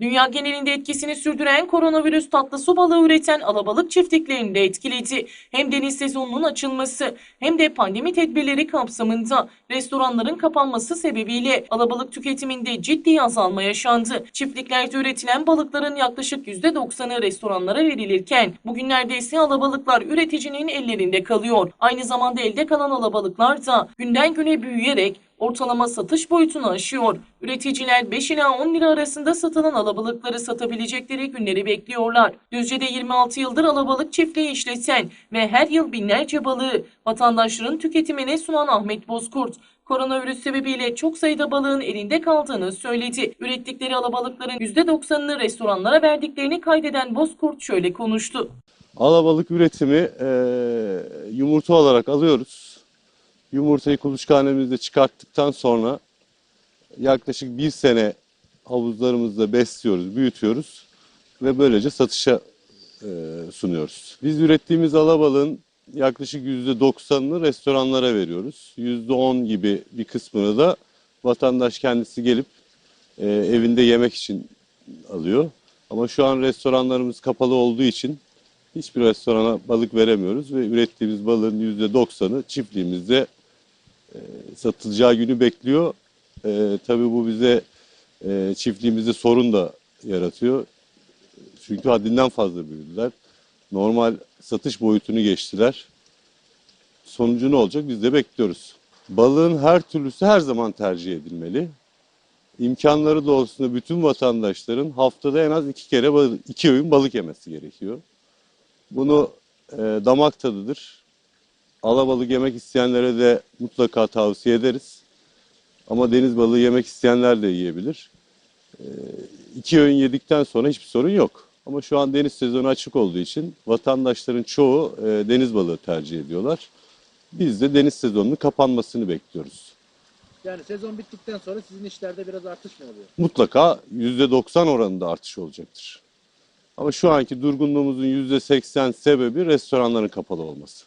Dünya genelinde etkisini sürdüren koronavirüs tatlı su balığı üreten alabalık çiftliklerini de etkiledi. Hem deniz sezonunun açılması hem de pandemi tedbirleri kapsamında restoranların kapanması sebebiyle alabalık tüketiminde ciddi azalma yaşandı. Çiftliklerde üretilen balıkların yaklaşık %90'ı restoranlara verilirken bugünlerde ise alabalıklar üreticinin ellerinde kalıyor. Aynı zamanda elde kalan alabalıklar da günden güne büyüyerek ortalama satış boyutunu aşıyor. Üreticiler 5 ila 10 lira arasında satılan alabalıkları satabilecekleri günleri bekliyorlar. Düzce'de 26 yıldır alabalık çiftliği işleten ve her yıl binlerce balığı vatandaşların tüketimine sunan Ahmet Bozkurt, koronavirüs sebebiyle çok sayıda balığın elinde kaldığını söyledi. Ürettikleri alabalıkların %90'ını restoranlara verdiklerini kaydeden Bozkurt şöyle konuştu. Alabalık üretimi eee, yumurta olarak alıyoruz. Yumurtayı kuluçkanemizde çıkarttıktan sonra yaklaşık bir sene havuzlarımızda besliyoruz, büyütüyoruz ve böylece satışa eee, sunuyoruz. Biz ürettiğimiz alabalığın yaklaşık %90'ını restoranlara veriyoruz. %10 gibi bir kısmını da vatandaş kendisi gelip eee, evinde yemek için alıyor. Ama şu an restoranlarımız kapalı olduğu için hiçbir restorana balık veremiyoruz ve ürettiğimiz balığın %90'ı çiftliğimizde e, satılacağı günü bekliyor. E, tabii bu bize e, çiftliğimizde sorun da yaratıyor. Çünkü haddinden fazla büyüdüler. Normal satış boyutunu geçtiler. Sonucu ne olacak biz de bekliyoruz. Balığın her türlüsü her zaman tercih edilmeli. İmkanları doğrultusunda bütün vatandaşların haftada en az iki kere iki öğün balık yemesi gerekiyor. Bunu e, damak tadıdır. Alabalık yemek isteyenlere de mutlaka tavsiye ederiz. Ama deniz balığı yemek isteyenler de yiyebilir. E, iki öğün yedikten sonra hiçbir sorun yok. Ama şu an deniz sezonu açık olduğu için vatandaşların çoğu e, deniz balığı tercih ediyorlar. Biz de deniz sezonunun kapanmasını bekliyoruz. Yani sezon bittikten sonra sizin işlerde biraz artış mı oluyor? Mutlaka %90 oranında artış olacaktır. Ama şu anki durgunluğumuzun %80 sebebi restoranların kapalı olması.